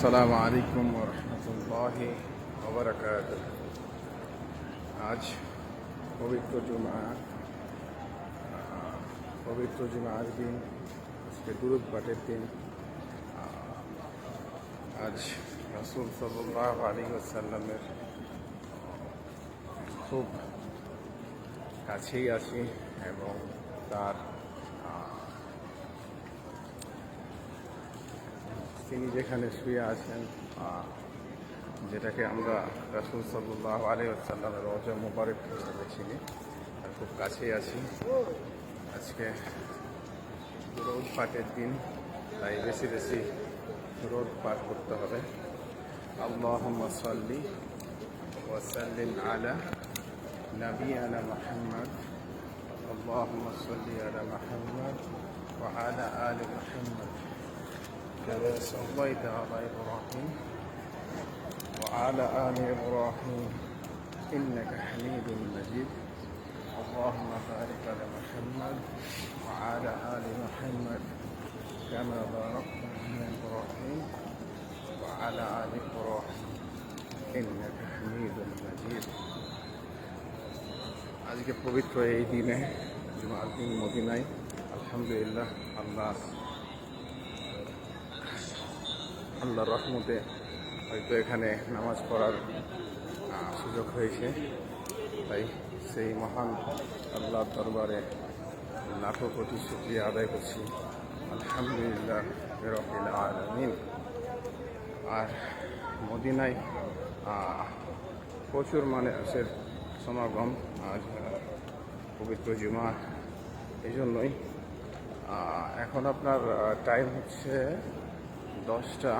আসসালামু আলাইকুম রহমতুল্লাহ ওবরাকাত আজ পবিত্র জুমা পবিত্র জুমার দিন, আজকে দুরুদ পাঠের দিন। আজ রাসুল সাল্লাহ আলী আসাল্লামের খুব কাছেই আছি এবং তার তিনি যেখানে শুয়ে আছেন আহ, যেটাকে আমরা রাসুল সাল্লাহ আলী আসাল্লামের রজা মুবারক হিসেবে চিনি আর খুব কাছেই আছি আজকে রোদ পাটের দিন তাই বেশি বেশি রোদ পাঠ করতে হবে আল্লাহ সাল্লি ওয়াসাল্লিম আলা نبينا محمد اللهم صل على محمد وعلى آل محمد كما صليت على إبراهيم وعلى آل إبراهيم إنك حميد مجيد اللهم بارك على محمد وعلى آل محمد كما باركت على إبراهيم وعلى آل إبراهيم إنك حميد مجيد আজকে পবিত্র এই দিনে জুমার দিন মদিনায় আলহামদুলিল্লাহ আল্লাহ আল্লাহর রহমতে হয়তো এখানে নামাজ পড়ার সুযোগ হয়েছে। তাই সেই মহান আল্লাহর দরবারে লাখো কোটি শুক্রিয়া আদায় করছি। আলহামদুলিল্লাহ রবিল আলমিন। আর মদিনায় প্রচুর মানুষের সমাগম আজ পবিত্র জুমা এই জন্যই এখন আপনার টাইম হচ্ছে দশটা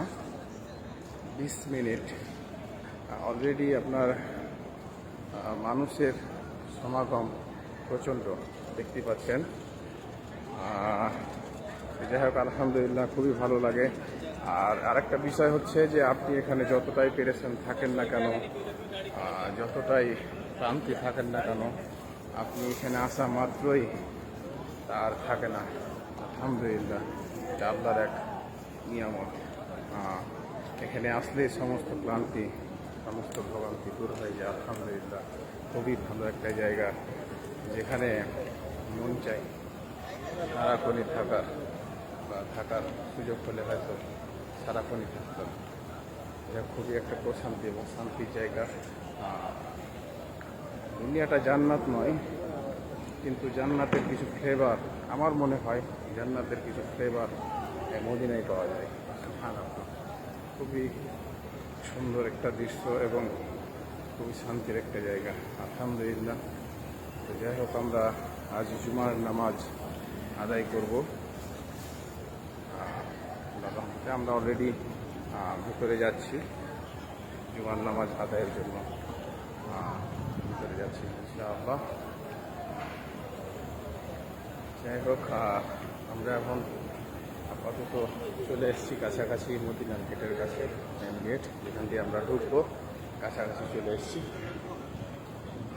বিশ মিনিট অলরেডি আপনার মানুষের সমাগম প্রচণ্ড দেখতে পাচ্ছেন। যাই হোক, আলহামদুলিল্লাহ খুবই ভালো লাগে। আর আরেকটা বিষয় হচ্ছে যে, আপনি এখানে যতটাই পেরেছেন থাকেন না কেন যতটাই ক্লান্তি থাকেন না কেন, আপনি এখানে আসা মাত্রই তার থাকে না। আলহামদুলিল্লাহ আল্লাহর এক নিয়ামত এখানে আসলে সমস্ত ক্লান্তি, সমস্ত ভোগান্তি দূর হয়ে যায়, আলহামদুলিল্লাহ। খুবই ভালো একটা জায়গা যেখানে মন চাই সারাক্ষণই থাকার বা থাকার সুযোগ হলে হয়তো সারাক্ষণই থাকতাম এটা খুবই একটা প্রশান্তি এবং শান্তির জায়গা। দুনিয়াটা জান্নাত নয়, কিন্তু জান্নাতের কিছু ফ্লেভার আমার মনে হয় জান্নাতের কিছু ফ্লেভার মদিনায় পাওয়া যায়। খুবই সুন্দর একটা দৃশ্য এবং খুবই শান্তির একটা জায়গা। আলহামদুলিল্লাহ। তো যাই হোক, আমরা আজ জুমার নামাজ আদায় করব। আমরা অলরেডি ভিতরে যাচ্ছি। জুমার নামাজ আদায়ের জন্য। ভিতরে যাচ্ছি ইনশাআল্লাহ। যাই হোক আমরা এখন আপাতত চলে এসেছি কাছাকাছি মদিনার গেটের কাছে মেন গেট যেখান দিয়ে আমরা ঢুকবো। কাছাকাছি চলে এসেছি।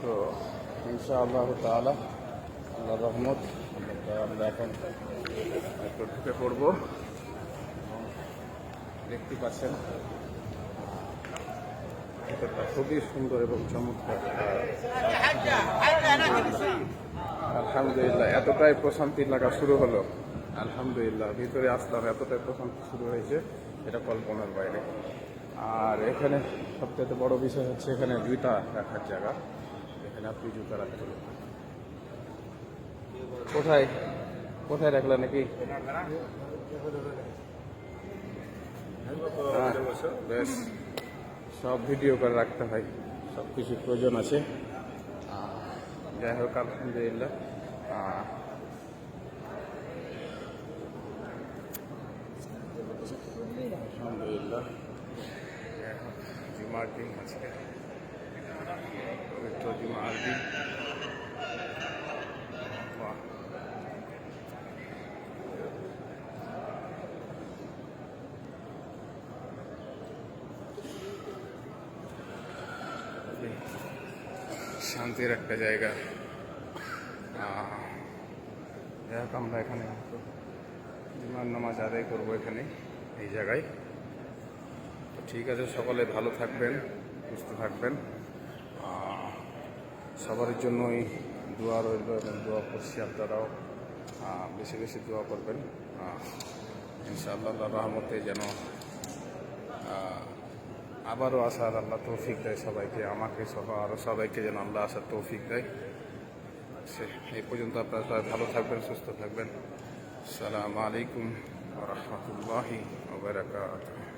তো, ইনশাআল্লাহ তাআলা আল্লাহ রহমত, আমরা- এখন একটু ঢুকে পড়ব। দেখতে পাচ্ছেন, ভেতরটা খুবই সুন্দর এবং চমৎকার। আলহামদুলিল্লাহ, এতটাই প্রশান্তি লাগা শুরু হলো। আলহামদুলিল্লাহ, ভিতরে আসলাম, এতটাই প্রশান্তি শুরু হয়েছে, এটা কল্পনার বাইরে। আর এখানে সবচেয়ে বড় বিষয় হচ্ছে এখানে জুতা রাখার জায়গা, এখানে আপনি জুতা রাখতে। কোথায় কোথায় রাখলেন নাকি? বেশ, সব ভিডিও করে রাখতে হয় সব কিছু প্রয়োজন আছে। যাই হোক, আলহামদুলিল্লাহ যাই হোক, জুমার দিন আজকে পবিত্র জুমার দিন বাহ। খুবই শান্তির একটা জায়গা আহ, যাই হোক আমরা এখানে জুমার নামাজ আদায় করব এখানে এই জায়গায় ঠিক আছে, সকলে ভালো থাকবেন, সুস্থ থাকবেন। সবার জন্যই দোয়া রইল এবং দোয়া করছি আপনারাও। বেশি বেশি দোয়া করবেন। ইনশাআল্লাহ রহমতে যেন আবারও আসার আল্লাহ তৌফিক দেয় সবাইকে, আমাকে সহ আরও সবাইকে যেন আল্লাহ আসার তৌফিক দেয়। সে এই পর্যন্ত আপনারা সবাই ভালো থাকবেন, সুস্থ থাকবেন। সালাম আলাইকুম রহমতুল্লাহি ওবরাকাতুহ